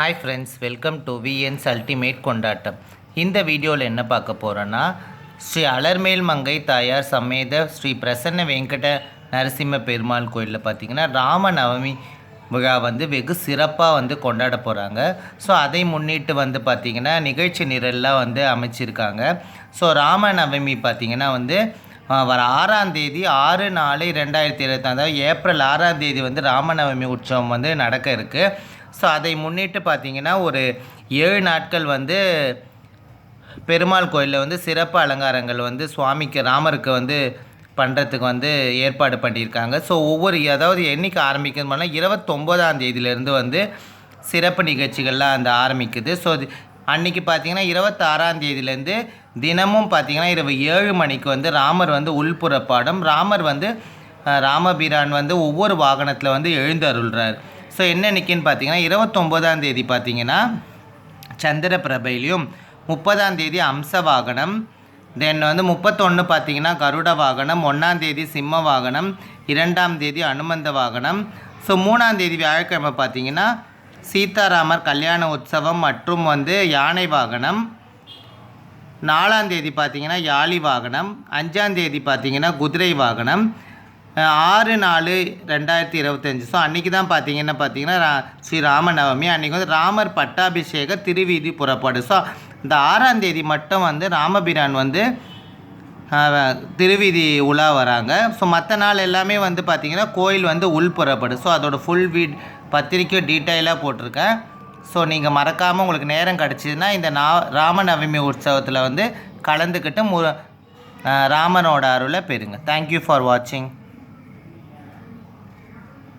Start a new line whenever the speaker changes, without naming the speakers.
Hi friends welcome to VNS ultimate கொண்டாட்டம் இந்த வீடியோவில் என்ன பார்க்க போகிறோன்னா ஸ்ரீ அலர்மேல் மங்கை தாயார் சமேத ஸ்ரீ பிரசன்ன வெங்கட நரசிம்ம பெருமாள் கோயிலில் பார்த்தீங்கன்னா ராம நவமி விழா வந்து வெகு சிறப்பாக வந்து கொண்டாட போகிறாங்க ஸோ அதை முன்னிட்டு வந்து பார்த்திங்கன்னா நிகழ்ச்சி நிரல்லாம் வந்து அமைச்சிருக்காங்க. ஸோ ராம நவமி பார்த்திங்கன்னா வந்து வர ஆறாம் தேதி ஆறு நாலு ரெண்டாயிரத்தி இருபத்தி அதாவது ஏப்ரல் ஆறாம் தேதி வந்து ராமநவமி உற்சவம் வந்து நடக்க இருக்குது ஸோ அதை முன்னிட்டு பார்த்திங்கன்னா ஒரு ஏழு நாட்கள் வந்து பெருமாள் கோயிலில் வந்து சிறப்பு அலங்காரங்கள் வந்து சுவாமிக்கு ராமருக்கு வந்து பண்ணுறதுக்கு வந்து ஏற்பாடு பண்ணியிருக்காங்க. ஸோ ஒவ்வொரு அதாவது என்னைக்கு ஆரம்பிக்கிறதுனா இருபத்தொம்போதாம் தேதியிலேருந்து வந்து சிறப்பு நிகழ்ச்சிகள்லாம் அந்த ஆரம்பிக்குது. ஸோ அன்றைக்கி பார்த்தீங்கன்னா இருபத்தாறாம் தேதியிலேருந்து தினமும் பார்த்தீங்கன்னா இரவு ஏழு மணிக்கு வந்து ராமர் வந்து உள்புறப்பாடும் ராமர் வந்து அஹ், ராமபிரான் வந்து ஒவ்வொரு வாகனத்தில் வந்து எழுந்தருள்றார் ஸோ என்ன நிற்கின்னு பார்த்தீங்கன்னா இருபத்தொம்போதாம் தேதி பார்த்தீங்கன்னா சந்திர பிரபையிலையும் முப்பதாம் தேதி அம்ச வாகனம் தென் வந்து முப்பத்தொன்று பார்த்தீங்கன்னா கருட வாகனம் ஒன்றாம் தேதி சிம்ம வாகனம் இரண்டாம் தேதி அனுமந்த வாகனம் ஸோ மூணாம் தேதி வியாழக்கிழமை பார்த்தீங்கன்னா சீதாராமர் கல்யாண உற்சவம் மற்றும் வந்து யானை வாகனம். நாலாம் தேதி பார்த்தீங்கன்னா யாழி வாகனம். அஞ்சாம் தேதி பார்த்தீங்கன்னா குதிரை வாகனம். ஆறு நாலு ரெண்டாயிரத்தி இருபத்தஞ்சி. ஸோ அன்றைக்கி தான் பார்த்தீங்கன்னா பார்த்தீங்கன்னா ரா- ஸ்ரீ ராமநவமி. அன்றைக்கி வந்து ராமர் பட்டாபிஷேக திருவீதி புறப்பாடு. ஸோ இந்த ஆறாம் தேதி மட்டும் வந்து ராமபிரான் வந்து திருவீதி உலா வராங்க. ஸோ மற்ற நாள் எல்லாமே வந்து பார்த்திங்கன்னா கோயில் வந்து உள்புறப்படும் ஸோ அதோட ஃபுல் வீட் பத்திரிக்கை டீட்டெயிலாக போட்டிருக்கேன். ஸோ நீங்கள் மறக்காமல் உங்களுக்கு நேரம் கிடச்சிதுன்னா இந்த நா ராமநவமி உற்சவத்தில் வந்து கலந்துக்கிட்டு மு ராமனோட அருளை பெறுங்க. தேங்க்யூ ஃபார் வாட்சிங்